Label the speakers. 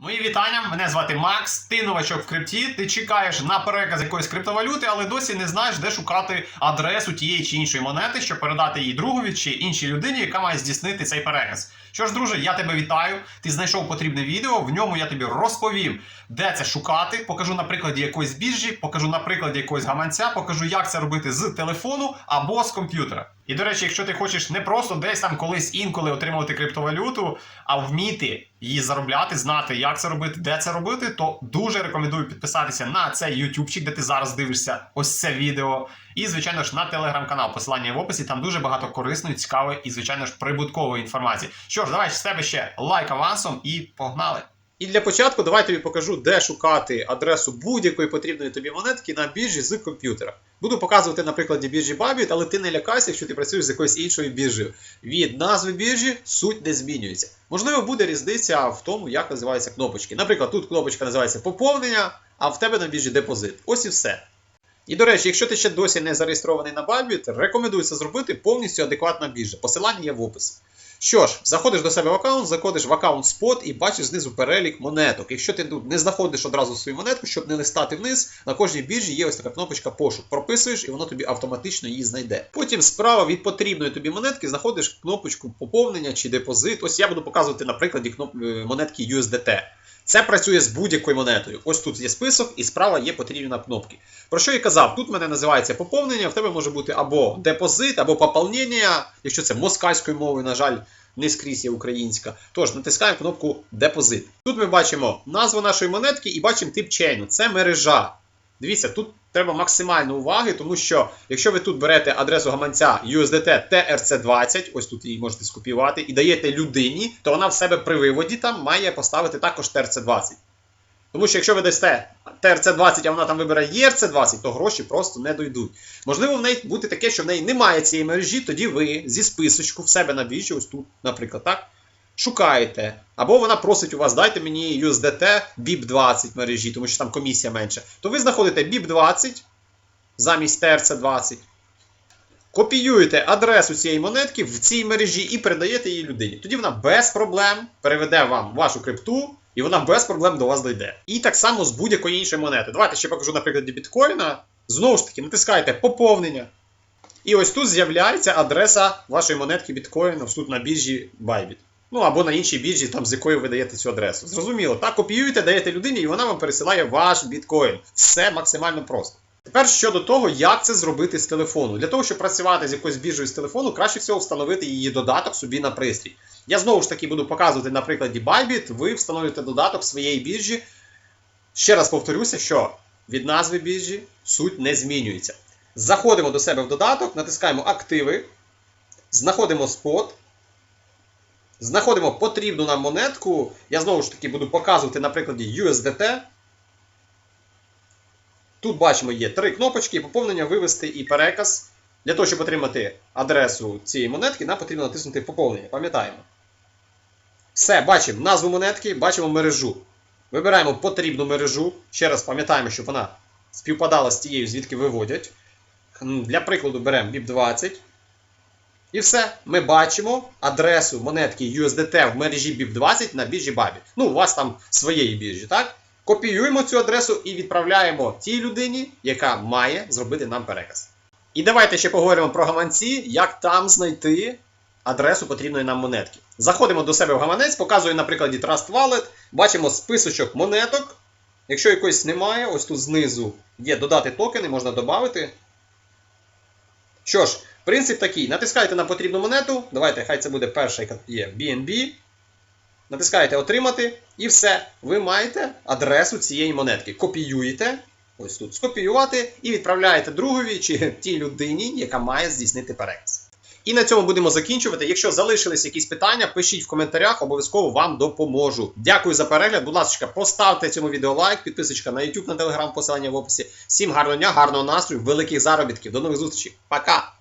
Speaker 1: Мої вітання, мене звати Макс. Ти новачок в крипті. Ти чекаєш на переказ якоїсь криптовалюти, але досі не знаєш, де шукати адресу тієї чи іншої монети, щоб передати її другові чи іншій людині, яка має здійснити цей переказ. Що ж, друже, я тебе вітаю. Ти знайшов потрібне відео. В ньому я тобі розповім, де це шукати. Покажу на прикладі якоїсь біржі, покажу на прикладі якогось гаманця, покажу, як це робити з телефону або з комп'ютера. І до речі, якщо ти хочеш не просто десь там колись інколи отримувати криптовалюту, а вміти її заробляти, знати, як це робити, де це робити, то дуже рекомендую підписатися на цей ютубчик, де ти зараз дивишся ось це відео. І, звичайно ж, на телеграм-канал. Посилання в описі. Там дуже багато корисної, цікавої і, звичайно ж, прибуткової інформації. Що ж, давай з тебе ще лайк авансом і погнали!
Speaker 2: І для початку давай тобі покажу, де шукати адресу будь-якої потрібної тобі монетки на біржі з комп'ютера. Буду показувати на прикладі біржі Bybit, але ти не лякайся, якщо ти працюєш з якоюсь іншою біржею. Від назви біржі суть не змінюється. Можливо, буде різниця в тому, як називаються кнопочки. Наприклад, тут кнопочка називається поповнення, а в тебе на біржі депозит. Ось і все. І до речі, якщо ти ще досі не зареєстрований на Bybit, рекомендую це зробити повністю адекватна біржа. Посилання є в описі. Що ж, заходиш до себе в аккаунт, заходиш в аккаунт Spot і бачиш знизу перелік монеток. Якщо ти не знаходиш одразу свою монетку, щоб не листати вниз, на кожній біржі є ось така кнопочка пошук. Прописуєш, і воно тобі автоматично її знайде. Потім справа від потрібної тобі монетки знаходиш кнопочку поповнення чи депозит. Ось я буду показувати на прикладі е, монетки USDT. Це працює з будь-якою монетою. Ось тут є список, і справа є потрібна кнопки. Про що я казав? Тут мене називається поповнення, в тебе може бути або депозит, або поповнення, якщо це москальською мовою, на жаль, не скрізь є українська. Тож натискаємо кнопку депозит. Тут ми бачимо назву нашої монетки і бачимо тип чейну. Це мережа. Дивіться, тут треба максимально уваги, тому що якщо ви тут берете адресу гаманця USDT TRC20, ось тут її можете скопіювати, і даєте людині, то вона в себе при виводі там має поставити також TRC20. Тому що якщо ви дасте TRC20, а вона там вибере ERC20, то гроші просто не дойдуть. Можливо, в неї бути таке, що в неї немає цієї мережі, тоді ви зі списочку в себе на біржі, ось тут, наприклад, так, шукаєте. Або вона просить у вас, дайте мені USDT BIP20 мережі, тому що там комісія менша. То ви знаходите BIP20 замість TRC20. Копіюєте адресу цієї монетки в цій мережі і передаєте її людині. Тоді вона без проблем переведе вам вашу крипту, і вона без проблем до вас дойде. І так само з будь-якої іншої монети. Давайте ще покажу на прикладі біткоїна. Знову ж таки, натискаєте поповнення. І ось тут з'являється адреса вашої монетки біткоїна ось тут на біржі Bybit. Ну або на іншій біржі, там, з якої ви даєте цю адресу. Зрозуміло, так копіюєте, даєте людині, і вона вам пересилає ваш біткоін. Все максимально просто. Тепер щодо того, як це зробити з телефону. Для того, щоб працювати з якоюсь біржею з телефону, краще всього встановити її додаток собі на пристрій. Я знову ж таки буду показувати на прикладі Bybit, ви встановлюєте додаток своєї біржі. Ще раз повторюся, що від назви біржі суть не змінюється. Заходимо до себе в додаток, натискаємо активи, знаходимо спот, знаходимо потрібну нам монетку. Я знову ж таки буду показувати на прикладі USDT. Тут бачимо, є три кнопочки: поповнення, вивести і переказ. Для того, щоб отримати адресу цієї монетки, нам потрібно натиснути поповнення. Пам'ятаємо. Все, бачимо назву монетки, бачимо мережу. Вибираємо потрібну мережу. Ще раз пам'ятаємо, щоб вона співпадала з тією, звідки виводять. Для прикладу беремо BIP20. І все. Ми бачимо адресу монетки USDT в мережі BIP20 на біржі Bybit. Ну, у вас там своєї біржі, так? Копіюємо цю адресу і відправляємо тій людині, яка має зробити нам переказ. І давайте ще поговоримо про гаманці, як там знайти адресу потрібної нам монетки. Заходимо до себе в гаманець, показую на прикладі Trust Wallet, бачимо списочок монеток. Якщо якоїсь немає, ось тут знизу є додати токени, можна додати. Що ж, принцип такий: натискаєте на потрібну монету. Давайте, хай це буде перша, яка є BNB. Натискаєте Отримати, і все. Ви маєте адресу цієї монетки. Копіюєте. Ось тут скопіювати і відправляєте другові чи тій людині, яка має здійснити переказ. І на цьому будемо закінчувати. Якщо залишились якісь питання, пишіть в коментарях, обов'язково вам допоможу. Дякую за перегляд. Будь ласка, поставте цьому відео лайк, підписочка на YouTube, на Telegram, посилання в описі. Всім гарного дня, гарного настрою, великих заробітків. До нових зустрічей. Пока!